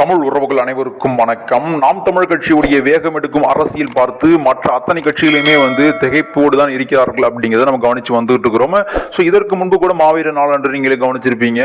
தமிழ் உறவுகள் அனைவருக்கும் வணக்கம். நாம் தமிழ் கட்சியுடைய வேகம் எடுக்கும் அரசியல் பார்த்து மற்ற அத்தனை கட்சிகளையுமே வந்து திகைப்போடு தான் இருக்கிறார்கள் அப்படிங்கிறத நம்ம கவனிச்சு வந்துட்டு இருக்கிறோம். ஸோ இதற்கு முன்பு கூட மாவீர நாளன்று நீங்களே கவனிச்சிருப்பீங்க.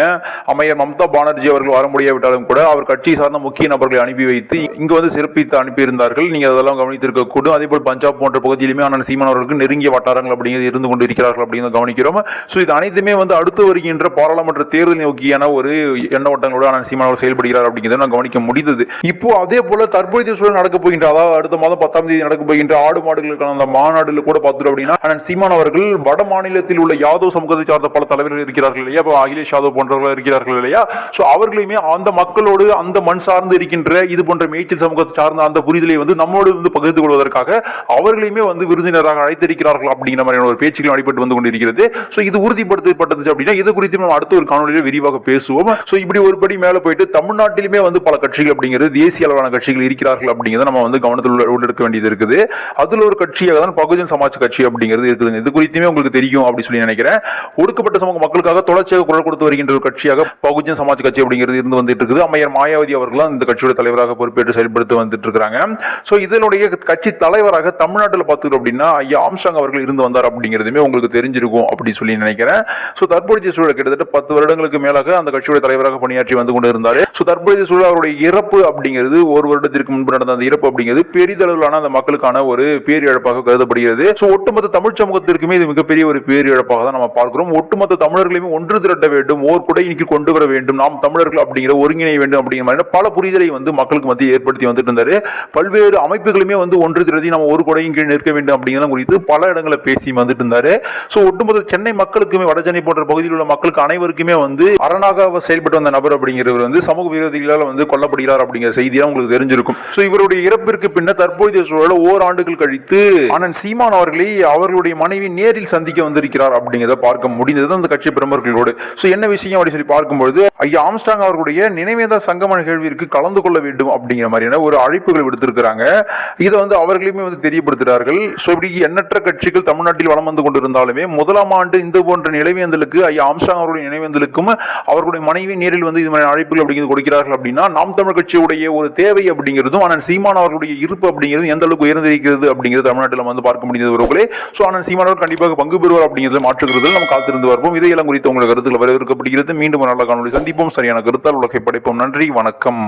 அமையர் மம்தா பானர்ஜி அவர்கள் வர முடியாவிட்டாலும் கூட அவர் கட்சி சார்ந்த முக்கிய நபர்களை அனுப்பி வைத்து இங்கு வந்து சிறப்பித்து அனுப்பியிருந்தார்கள். நீங்க அதெல்லாம் கவனித்திருக்க கூடும் அதே போல் பஞ்சாப் போன்ற பகுதியிலுமே அண்ணன் சீமான் அவர்களுக்கு நெருங்கிய வட்டாரங்கள் அப்படிங்கிறது இருந்து கொண்டு இருக்கிறார்கள் அப்படிங்கிறத கவனிக்கிறோம். ஸோ இது அனைத்துமே வந்து அடுத்து வருகின்ற பாராளுமன்ற தேர்தல் நோக்கியான ஒரு எண்ண ஓட்டங்களோடு அண்ணன் சீமான் அவர்கள் செயல்படுகிறார் அப்படிங்கிறத நான் கவனிக்க முடிந்தது. இப்போ அதே போல தற்போதைய சூழல் நடக்க போகின்ற அதாவது அடுத்த மாதம் பத்தாம் தேதி நடக்க போகின்ற ஆடு மாடுகளுக்கான அந்த மாநாடுல கூட பார்த்துட்டோம் அப்படின்னா அண்ணன் சீமான் அவர்கள் வட மாநிலத்தில் உள்ள யாதவ் சமூகத்தை சார்ந்த பல தலைவர்கள் இருக்கிறார்கள் இல்லையா? இப்போ அகிலேஷ் யாதவ் போன்றவர்கள் இருக்கிறார்கள் இல்லையா? ஸோ அவர்களையுமே அந்த மக்களோடு அந்த மண் சார்ந்து இருக்கின்ற இது போன்ற மேய்ச்சல் சமூகத்தை சார்ந்த அந்த புரிதலை வந்து நம்மோடு வந்து பகிர்ந்து கொள்வதற்காக அவர்களையுமே வந்து விருந்தினராக அழைத்திருக்கிறார்கள் அப்படிங்கிற மாதிரியான ஒரு பேச்சுகள் அடிபட்டு வந்து கொண்டிருக்கிறது. ஸோ இது உறுதிப்படுத்தப்பட்டது அப்படின்னா இது குறித்து நம்ம அடுத்த ஒரு காணொலியில் விரிவாக பேசுவோம். ஸோ இப்படி ஒரு படி மேலே போயிட்டு தமிழ்நாட்டிலுமே வந்து பல கட்சிகள் அப்படிங்கிறது தேசிய அளவிலான கட்சிகள் இருக்கிறார்கள் அப்படிங்கிறத நம்ம வந்து கவனத்தில் உள்ள- உள்ளெடுக்க வேண்டியது இருக்குது. அதில் ஒரு கட்சியாக தான் பகுஜன் சமாஜ் கட்சி அப்படிங்கிறது இருக்குதுங்க. இது குறித்துமே உங்களுக்கு தெரியும் அப்படி சொல்லி நினைக்கிறேன். ஒடுக்கப்பட்ட சமூக மக்களுக்காக தொடர்ச்சியாக குரல் கொடுத்து வருகின்ற ஒரு கட்சியாக பகுஜன் சமாஜ் கட்சி அப்படிங்கிறது இருந்து வந்துட்டு இருக்குது. அம்மையார் மாயாவதி அவர்களும் இந்த கட்சியோட தலைவராக பொறுப்பேற்று செயல்படுத்தி வந்துட்டு இருக்காங்க. ஸோ இதனுடைய கட்சி தலைவராக தமிழ்நாட்டில் பார்த்துக்கிறோம் அப்படின்னா ஐயா ஆம்சாங் அவர்கள் இருந்து வந்தார் அப்படிங்கிறதுமே உங்களுக்கு தெரிஞ்சிருக்கும் அப்படி சொல்லி நினைக்கிறேன். ஸோ தற்போதைய சூழல் கிட்டத்தட்ட பத்து வருடங்களுக்கு மேலாக அந்த கட்சியோட தலைவராக பணியாற்றி வந்து கொண்டு இருந்தார் ஸோ தற்போதைய சூழல் அவருடைய இறப்பு அப்படிங்கிறது ஒரு வருடத்திற்கு முன்பு நடந்த அந்த இறப்பு அப்படிங்கிறது பெரிதளவிலான அந்த மக்களுக்கான ஒரு பேரிழப்பாக கருதப்படுகிறது. ஸோ ஒட்டுமொத்த தமிழ் சமூகத்திற்குமே இது மிகப்பெரிய ஒரு பேரிழப்பாக தான் நம்ம பார்க்கிறோம். ஒட்டுமொத்த தமிழர்களையுமே ஒன்று திரட்ட வேண்டும் ஓர் குடையினிக்கு கொண்டு வர வேண்டும் நாம் தமிழர்கள் அப்படிங்கிற ஒருங்கிணைய வேண்டும் அப்படிங்கிற மாதிரி பல புரிதலை வந்து மக்களுக்கு மத்தியில் ஏற்படுத்தி வந்துட்டு இருந்தாரு. பல்வேறு அமைப்புகளுமே வந்து ஒன்று திரட்டி நம்ம ஒரு குடையின் கீழ் நிற்க வேண்டும் அப்படிங்கிறத குறித்து பல இடங்களில் பேசி வந்துட்டு இருந்தாரு. ஸோ ஒட்டுமொத்த சென்னை மக்களுக்குமே வட சென்னை போன்ற பகுதியில் உள்ள மக்களுக்கு அனைவருக்குமே வந்து அரணாக செயல்பட்டு வந்த நபர் அப்படிங்கிறவர் வந்து சமூக விரோதிகளால் வந்து கொல்லப்படுகிறார் அப்படிங்கிற செய்தியா உங்களுக்கு தெரிஞ்சிருக்கும். ஸோ இவருடைய இறப்பிற்கு பின்னர் தற்போதைய சூழல ஓராண்டுகள் கழித்து அண்ணன் சீமான் அவர்களை அவர்களுடைய மனைவி நேரில் சந்திக்க வந்திருக்கிறார் அப்படிங்கிறத பார்க்க முடிந்தது. அந்த கட்சி பிரமுகர்களோடு. ஸோ என்ன விஷயம் அப்படின்னு சொல்லி பார்க்கும்பொழுது ஐயா ஆம்ஸ்டாங் அவர்களுடைய நினைவேந்த சங்கம நிகழ்விற்கு கலந்து கொள்ள வேண்டும் அப்படிங்கிற மாதிரியான ஒரு அழைப்புகள் விடுத்திருக்கிறாங்க. இதை வந்து அவர்களுமே வந்து தெரியப்படுத்துகிறார்கள். ஸோ இப்படி எண்ணற்ற கட்சிகள் தமிழ்நாட்டில் வளம் வந்து கொண்டிருந்தாலுமே முதலாம் ஆண்டு இந்த போன்ற நினைவேந்தலுக்கு ஐயா ஆம்ஸ்டாங் அவருடைய நினைவேந்தலுக்கும் அவர்களுடைய மனைவி நேரில் வந்து இது மாதிரி அழைப்புகள் அப்படிங்கிறது கொடுக்கிறார்கள் அப்படின்னா நாம் தமிழ் கட்சியுடைய ஒரு தேவை அப்படிங்கிறதும் ஆனால் சீமான் அவர்களுடைய இருப்பு அப்படிங்கிறது எந்த அளவுக்கு உயர்ந்திருக்கிறது அப்படிங்கிறது தமிழ்நாட்டில் நம்ம வந்து பார்க்க முடிந்தது உறவுகளே. ஸோ ஆனால் சீமான் அவர்கள் கண்டிப்பாக பங்கு பெறுவார் அப்படிங்கிறது மாற்றுகிறது நம்ம காத்திருந்து வருவோம். இதையெல்லாம் குறித்து உங்கள் கருத்துக்கள் வரவேற்கப்படுகிறது. மீண்டும் நல்ல காணொலி சந்திப்போம். சரியான கருத்தால் உலகை படைப்போம். நன்றி. வணக்கம்.